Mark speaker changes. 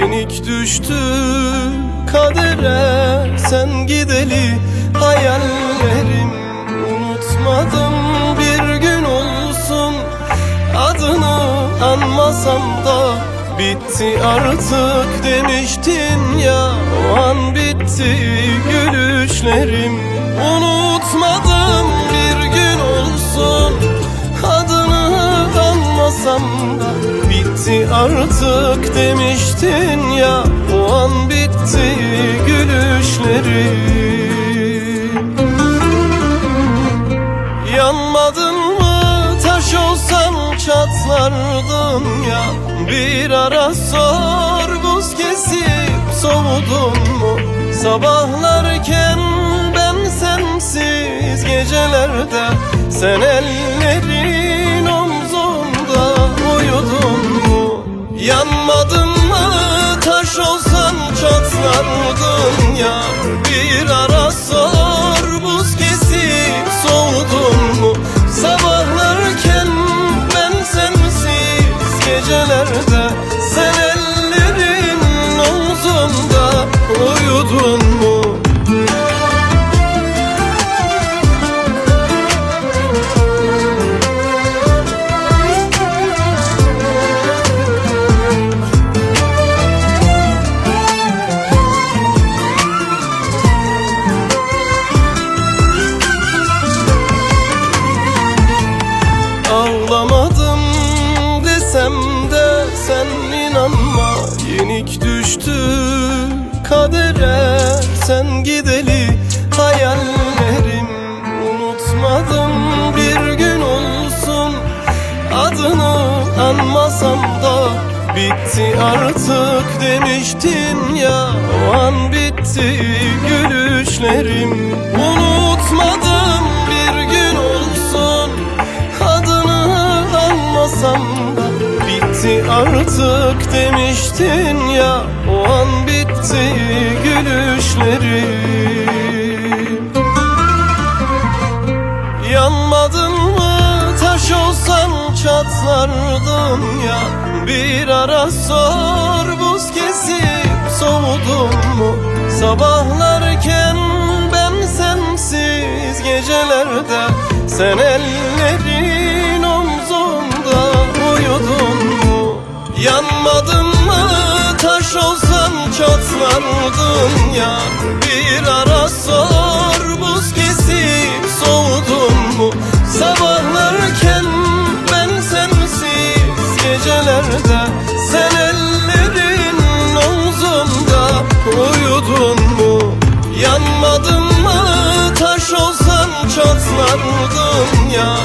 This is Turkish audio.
Speaker 1: Yenik düştü kadere. Sen gideli hayallerim Unutmadım. Bir gün olsun Adını anmasam da Bitti artık demiştin ya. O an bitti gülüşlerim Unutmadım artık demiştin ya O an bitti gülüşlerim Yanmadın mı? Taş olsam çatlardım ya. Bir ara sor buz kesip soğudun mu? Sabahlarken ben sensiz gecelerde Sen ellerin mu Yanmadın mı? Taş olsam çatlardın ya. Bir ara sor buz kesip soğudun mu? Sabahlarken ben sensiz gecelerde Sen ellerin omzumda uyudun Yenik düştü kadere sen gideli hayallerim. Unutmadım bir gün olsun adını anmasam da Bitti artık demiştin ya. O an bitti gülüşlerim. Unutmadım bir gün olsun adını anmasam artık demiştin ya o an bitti gülüşlerim Yanmadın mı? Taş olsam çatlardım ya. Bir ara sor buz kesip soğudum mu? Sabahlarken ben sensiz gecelerde Sen ellerin mu Yanmadın mı? Taş olsam çatlardın ya. Bir ara sor buz kesip soğudun mu? Sabahlarken ben sensiz gecelerde Sen ellerin omzumda uyudun mu? Yanmadın mı? Taş olsam çatlardın ya